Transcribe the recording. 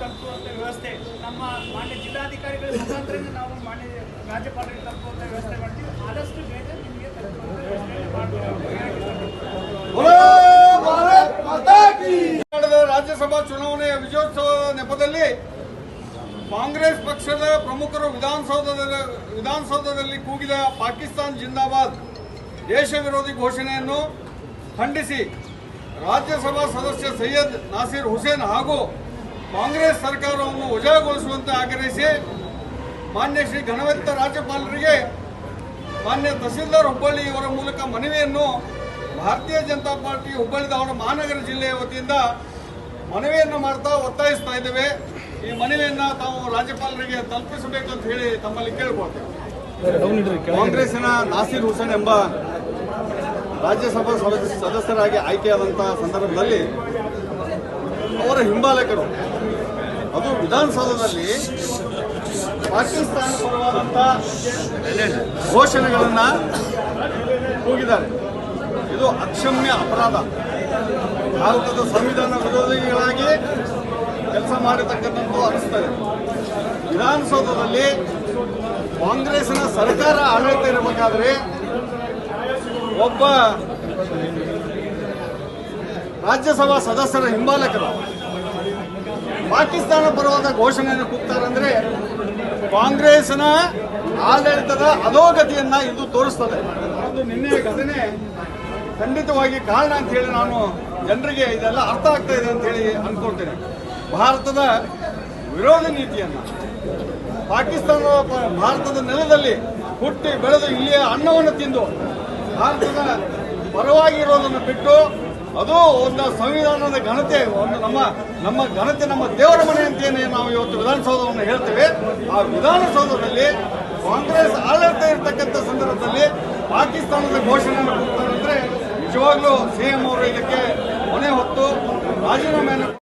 ತಲುಪುವಂಥ ವ್ಯವಸ್ಥೆ, ನಮ್ಮ ಮಾನ್ಯ ಜಿಲ್ಲಾಧಿಕಾರಿಗಳ ಮುಖಾಂತರ ನಾವು ಮಾನ್ಯ ರಾಜ್ಯಪಾಲರಿಗೆ ತಲುಪುವಂಥ ವ್ಯವಸ್ಥೆ ಮಾಡ್ತೀವಿ. ಆದಷ್ಟು ಬೇಗ ನಿಮಗೆ ವ್ಯವಸ್ಥೆ ರಾಜ್ಯಸಭಾ ಚುನಾವಣೆಯ ವಿಜಯೋತ್ಸವದ ನೆಪದಲ್ಲಿ ಕಾಂಗ್ರೆಸ್ ಪಕ್ಷದ ಪ್ರಮುಖರು ವಿಧಾನಸೌಧದಲ್ಲಿ ವಿಧಾನಸೌಧದಲ್ಲಿ ಕೂಗಿದ ಪಾಕಿಸ್ತಾನ್ ಜಿಂದಾಬಾದ್ ದೇಶ ವಿರೋಧಿ ಘೋಷಣೆಯನ್ನು ಖಂಡಿಸಿ ರಾಜ್ಯಸಭಾ ಸದಸ್ಯ ಸೈಯದ್ ನಾಸೀರ್ ಹುಸೇನ್ ಹಾಗೂ ಕಾಂಗ್ರೆಸ್ ಸರ್ಕಾರವನ್ನು ವಜಾಗೊಳಿಸುವಂತೆ ಆಗ್ರಹಿಸಿ ಮಾನ್ಯ ಶ್ರೀ ಘನವೆತ್ತ ರಾಜ್ಯಪಾಲರಿಗೆ ಮಾನ್ಯ ತಹಸೀಲ್ದಾರ್ ಹುಬ್ಬಳ್ಳಿ ಇವರ ಮೂಲಕ ಮನವಿಯನ್ನು ಭಾರತೀಯ ಜನತಾ ಪಾರ್ಟಿ ಹುಬ್ಬಳ್ಳಿ ಅವರ ಮಹಾನಗರ ಜಿಲ್ಲೆಯ ವತಿಯಿಂದ ಮನವಿಯನ್ನು ಮಾಡ್ತಾ ಒತ್ತಾಯಿಸ್ತಾ ಇದ್ದೇವೆ. ಈ ಮನವಿಯನ್ನು ತಾವು ರಾಜ್ಯಪಾಲರಿಗೆ ತಲುಪಿಸಬೇಕು ಅಂತ ಹೇಳಿ ತಮ್ಮಲ್ಲಿ ಕೇಳ್ಕೊಳ್ತೇವೆ. ಕಾಂಗ್ರೆಸ್ಸಿನ ನಾಸೀರ್ ಹುಸೇನ್ ಎಂಬ ರಾಜ್ಯಸಭಾ ಸದಸ್ಯ- ಸದಸ್ಯರಾಗಿ ಆಯ್ಕೆಯಾದಂತಹ ಸಂದರ್ಭದಲ್ಲಿ ಅವರ ಹಿಂಬಾಲಕರು. ಅದು ವಿಧಾನಸೌಧದಲ್ಲಿ ಪಾಕಿಸ್ತಾನ ಪರವಾದಂಥ ಘೋಷಣೆಗಳನ್ನ ಕೂಗಿದ್ದಾರೆ. ಇದು ಅಕ್ಷಮ್ಯ ಅಪರಾಧ. ಭಾರತದ ಸಂವಿಧಾನ ವಿರೋಧಿಗಳಾಗಿ ಕೆಲಸ ಮಾಡಿರ್ತಕ್ಕಂಥದ್ದು ಅನಿಸ್ತದೆ ವಿಧಾನಸೌಧದಲ್ಲಿ ಕಾಂಗ್ರೆಸ್ನ ಸರ್ಕಾರ ಆಡಳಿತ ಇರಬೇಕಾದ್ರೆ ಒಬ್ಬ ರಾಜ್ಯಸಭಾ ಸದಸ್ಯರ ಹಿಂಬಾಲಕರು ಪಾಕಿಸ್ತಾನ ಪರವಾದ ಘೋಷಣೆಯನ್ನು ಕೂಗ್ತಾರಂದ್ರೆ ಕಾಂಗ್ರೆಸ್ನ ಆಡಳಿತದ ಅಧೋಗತಿಯನ್ನ ಇದು ತೋರಿಸ್ತದೆ. ಅದು ನಿನ್ನೆ ಘಟನೆ ಖಂಡಿತವಾಗಿ ಕಾರಣ ಅಂತ ಹೇಳಿ ನಾನು ಜನರಿಗೆ ಇದೆಲ್ಲ ಅರ್ಥ ಆಗ್ತಾ ಇದೆ ಅಂತ ಹೇಳಿ ಅನ್ಕೊಳ್ತೇನೆ. ಭಾರತದ ವಿರೋಧ ನೀತಿಯನ್ನ ಪಾಕಿಸ್ತಾನ ಭಾರತದ ನೆಲದಲ್ಲಿ ಹುಟ್ಟಿ ಬೆಳೆದು ಇಲ್ಲಿಯ ಅನ್ನವನ್ನು ತಿಂದು ಭಾರತದ ಪರವಾಗಿರೋದನ್ನು ಬಿಟ್ಟು ಅದು ಒಂದು ಸಂವಿಧಾನದ ಘನತೆ, ಒಂದು ನಮ್ಮ ನಮ್ಮ ಘನತೆ, ನಮ್ಮ ದೇವರ ಮನೆ ಅಂತೇನೆ ನಾವು ಇವತ್ತು ವಿಧಾನಸೌಧವನ್ನು ಹೇಳ್ತೇವೆ. ಆ ವಿಧಾನಸೌಧದಲ್ಲಿ ಕಾಂಗ್ರೆಸ್ ಆಡಳಿತ ಇರತಕ್ಕಂಥ ಸಂದರ್ಭದಲ್ಲಿ ಪಾಕಿಸ್ತಾನದ ಘೋಷಣೆ ಕೊಡ್ತಾರೆ ಅಂದರೆ ನಿಜವಾಗ್ಲೂ ಸಿಎಂ ಅವರು ಇದಕ್ಕೆ ಮನೆ ಹೊತ್ತು ರಾಜೀನಾಮೆಯನ್ನು